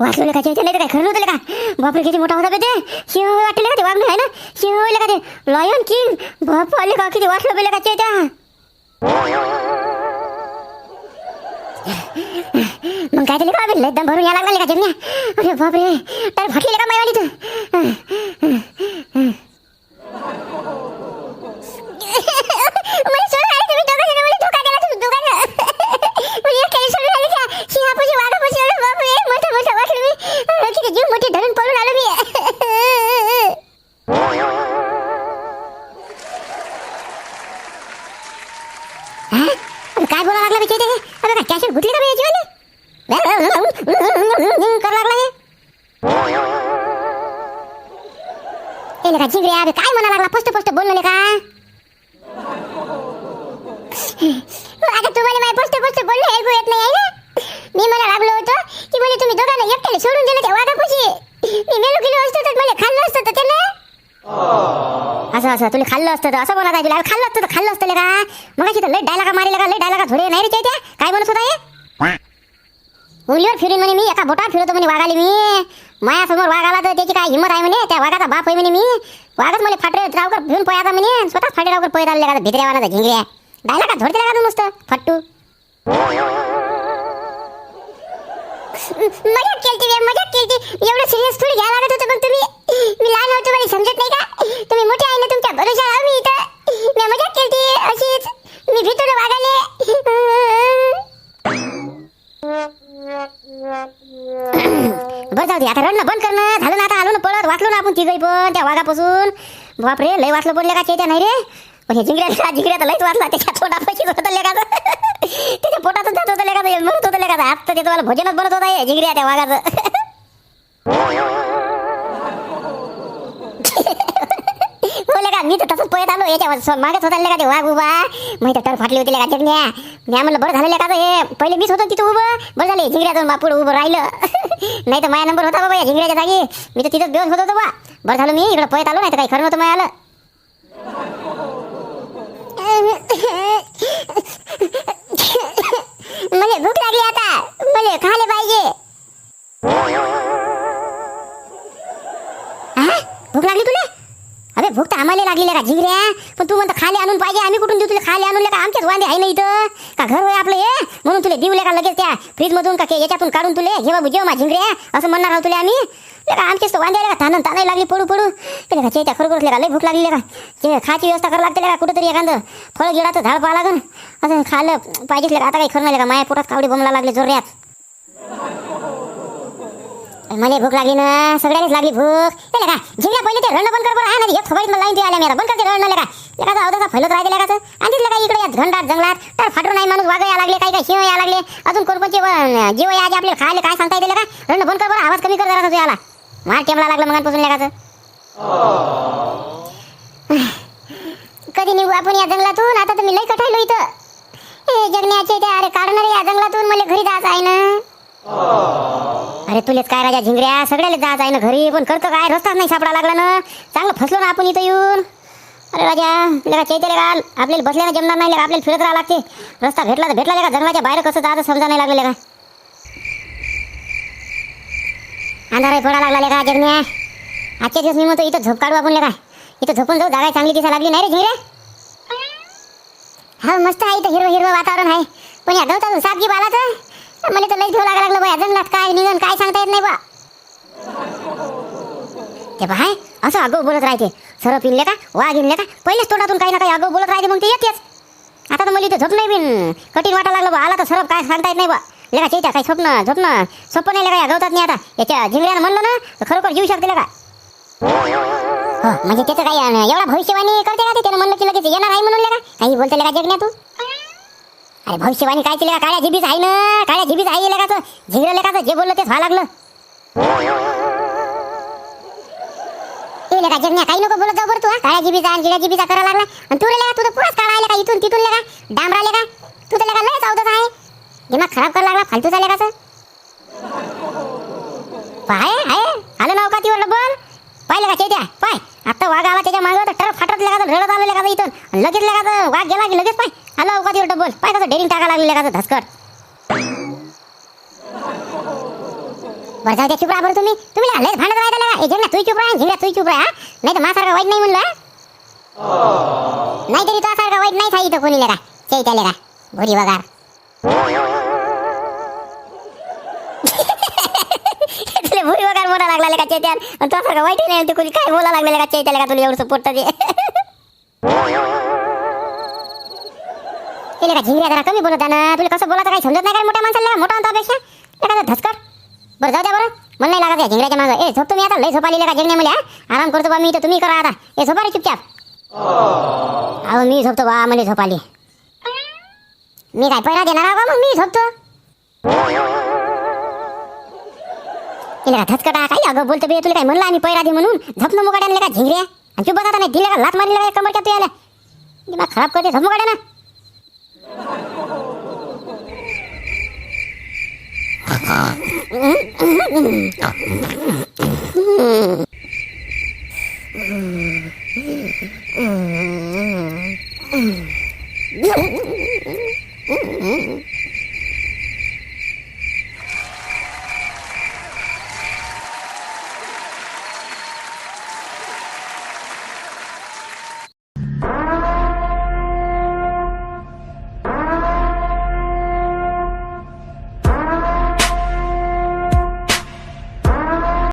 वाचलं का त्याच्या नाही तर काय? खरं नव्हतं का बापरे किती मोठा होता ते? शिव वाटलं का ते? वागणं आहे ना? शिव का ते लॉयन किंग बाप आले का किती वाचलं बेले का त्याच्या मग काय दिले का एकदम भरून यायला लागला का जमण्या अरे बापरे तर फाटलेलं का मायवाली तर काय बोला लागला बिचारी ते? अरे काय कॅसेट गुतली का बे याची वाली कर लागला हे? ए लेका जिंगरे? अरे काय म्हणा लागला? फस्ट स्पष्ट बोललो का आता तुम्हाला माहिती स्पष्ट स्पष्ट बोलणं ऐकू येत नाही आहे ना मी मला लागलो होतो की म्हणजे तुम्ही दोघांना एकट्याला सोडून दिलं त्या वाघापाशी मी मेलो गेलो असतो तर मला खाल्लं असतं तर त्यानं असं असं. तुला खाल्लं असतं तर असं म्हणत आहे तुला खाल्लं असतं तर खाल्लं असतं का मग तिथं लय डायलागा मारेला का? लय डायलागा थोडे नाही रे त्या काय म्हणत होता हे? उंगलीवर फिरून म्हणे मी एका बोटात फिरवतो म्हणे वाघाली मी. मायासमोर वाघ आला तर त्याची काय हिंमत आहे म्हणे? त्या वाघाचा बाप आहे म्हणे मी. वाघच मला फाटरे रावकर भिवून पळाचा म्हणे. स्वतःच फाटे रावकर पळत आले का भित्र्यावाना झिंगऱ्या डायला का धोडते का नुसतं? फट्टू. मजाक केलती बे, मजाक केलती. एवढं सिरियस थोडी घ्यायला लागत होतं मग तुम्ही मी लहान होतो मला समजत नाही का? तुम्ही मोठे आहे ना तुमच्या भरोशा आहो मी इथं मी मजा केली अशीच. मी भीतो ना वागाले. बरं जाऊ दे आता रडणं बंद करणं झालं ना आता आलो ना पळत. वाचलो ना आपण तिघही पण त्या वाघापासून. बापरे लय वाचलं पडले का चेत्या नाही रे? पण हे जिंगऱ्या जिंगऱ्या तर लयच वाचला. त्याच्या पोटापाशीच होतं लेखाचं. त्याच्या पोटातच जात होतं लेखाचं. म्हणत होतं लेखाचं. आता ते तुम्हाला भोजनच बनत होता हे जिंगऱ्या त्या वाघाचं. मी तर तसंच पळत आलो याच्या स- मागच होता लेका ते वाघ उभा. माहिती तर फाटली होती का जगण्या मी म्हणलं बरं झालं का हे. पहिले मीच होतो तिथं उभं. बरं झालं झिंगऱ्याचं बापूड उभं राहिलं. नाही तर माझा नंबर होता बाबा या झिंगऱ्याच्या जागी. मी तर तिथंच बेहोश होत होतो बा. बरं झालं मी इकडं पळत आलो नाही तर काही खरं नव्हतं मला आलं मला भूक लागली आता. मला खाले पाहिजे. भूक लागली तुला? अरे भूक तर आम्हाला लागली का जिंगऱ्या पण तू म्हणतो खाली आणून पाहिजे आम्ही कुठून देऊ तुला खाली आणून का? आमच्याच वांदे आहे ना इथं? का घर होय आपलं हे? म्हणून तुला देऊ का लगेच त्या फ्रीज मधून का याच्यातून काढून तुले? घे बाबू जेव हो मा झिंगऱ्या असं म्हणणार आहोत तुला आम्ही? लेका आमचेच वांदे का? ताणून ताणायला लागली पडू पडू. ते का चेत्या खरोखर लेका लय भूक लागली का? खायची व्यवस्था करावं लागते का? कुठेतरी एखादं फळ गिडाचं झाड पाहा लागन. असं खाल्लं पाहिजेच लेका आता काही खरं नाही का? माया पोटात कावडी बमला लागले जोऱ्यात मला भूक लागली ना सगळ्यांनीच लागली भूक. ते का झिंगा पहिले ते रणं बंद कर बरं. हा ना एक मला लाईन ते आल्या मेरा बंद करते रणं लेका. लेका अवधाचा फैलत राहते लेकाचं. आणि तिथलं काय इकडे या घंटात जंगलात. तर फाटून नाही माणूस वाघ या लागले काही काही शिव या लागले. अजून कोणकोणचे जीव या जे आपल्याला खायला काय सांगता येते का रणं बंद कर बरं आवाज कमी कर जरा तुझ्या आला मला टेमला लागलं मगांपासून लेकाचं. कधी निघू आपण या जंगलातून? आता तर मी लई कठायलो इथं. हे जगण्याचे ते अरे काढणार या जंगलातून मला घरी जायचं आहे ना. अरे तुलेच काय राजा झिंगऱ्या सगळ्याला जायचं आहे ना घरी पण करतो काय? रस्ताच नाही सापडा लागला ना. चांगलं फसलो ना आपण इथं येऊन. अरे राजा लेका चैते लेका आपल्याला बसल्यानं जमणार नाही आपल्याला फिरत राहा लागते. रस्ता भेटला तर भेटला लेका जंगलाच्या बाहेर कसं जायचं समजा नाही लागलं का अंधाराही पडा लागला का जगण्या आजच्या दिवस मी म्हणतो इथं झोप काढू आपण लेका इथं झोपून जाऊ जागा चांगली दिसा लागली. नाही रे झिंगऱ्या? हा मस्त आहे इथं हिरवं हिरवं वातावरण आहे. पण या गवतातून साप जीप आला तर? मला तर लई ठेवा लागा लागलं बा जंगलात काय निघन काय सांगता येत नाही बा. ते पाहाय असं अगो बोलत राहते. सर पिनले का वाघ इनले का? पहिलेच तोंडातून काही ना काही अगो बोलत राहते मग ते येतेच. आता तर मला इथे झोप नाही बिन. कठीण वाटा लागलं बा. आला तर सरप काय सांगता येत नाही बा. लेका चेत्या काही स्वप्न झोपणं? सोपं नाही लेका या गवतात नाही आता. याच्या झिंगऱ्यानं म्हणलं ना तर खरोखर येऊ शकते लेका हो म्हणजे त्याचं काही एवढा भविष्यवाणी करते का ते? त्यानं म्हणलं की लगेच येणार आहे म्हणून लेका काही बोलते लेका जगण्या तू अरे भविष्यवाणी काय केली? काळ्या जिबीच आहे ना? काळ्या जिबीच आहे लेकाचं. झिंगरं लेकाचं जे बोललं तेच व्हा लागलं. ए लेका जगण्या काही नको बोलत जाऊ बरं तू हा. काळ्या जिबीचा आणि जिड्या जिबीचा करा लागला. आणि तू रे तू तर पुराच काळा आले का इथून तिथून लेका. डांबरा लेका. तू तर लेका लय चावतच आहे. दिमाग खराब करा लागला फालतूचा लेकाचं. पाय आहे आलं नाव का तीवर बोल. पाहिलं का चेत्या पाय. आता वाघ आला त्याच्यामागे तर टरफ फाटत लेका रडत आलं लेका इथून. लगेच लेका वाघ गेला की लगेच पाय. आलं अवकातीवर बोल. पाय कसं डेरिंग टाका लागले का धसकट. बरं जाऊ द्या चुप राहा बरं तुम्ही. तुम्ही लय लयच भांडत राहता लगा ए जगना चुप राहा झिंगऱ्या तू चुप राहा नाही तर माझ्यासारखं वाईट नाही म्हणलं नाही तरी तुझ्यासारखं वाईट नाही सांगितलं कोणी लेगा लेका चैत्या लेगा भोरी वगार. तुला भुरी वगार बोला लागला लेका चैत्यान आणि तुझ्यासारखं वाईट नाही ते कोणी. काय बोला लागलेलं का चैत्या लेका तुला एवढं पोट्ट दे त्याला का झिंगऱ्या जरा कमी बोलत ना. तुला कसं बोलायचं काही समजत नाही का मोठ्या माणसाला? मोठा होता अपेक्षा? एखादा धसकर बरं जाऊ द्या बरं. मला नाही लागत झिंगऱ्याच्या मागं. ए झोप तुम्ही आता. लय झोपा आली का जिंगण्या मला आराम करतो बा मी तर तुम्ही करा आता. ए झोपा रे चुपचाप. अहो मी झोपतो बा मला झोप आली. मी काय पैरा देणार बा मग? मी झोपतो. तिला का धसकटा काही अगं बोलतो बे तुला काय म्हणलं आम्ही पैरा दे म्हणून? झोपणं मुकाड्या का झिंगऱ्या आणि चुप बघा नाही दिले का लात मारली का कमरच्या तू याला? दिमाग खराब करते झोप ना ना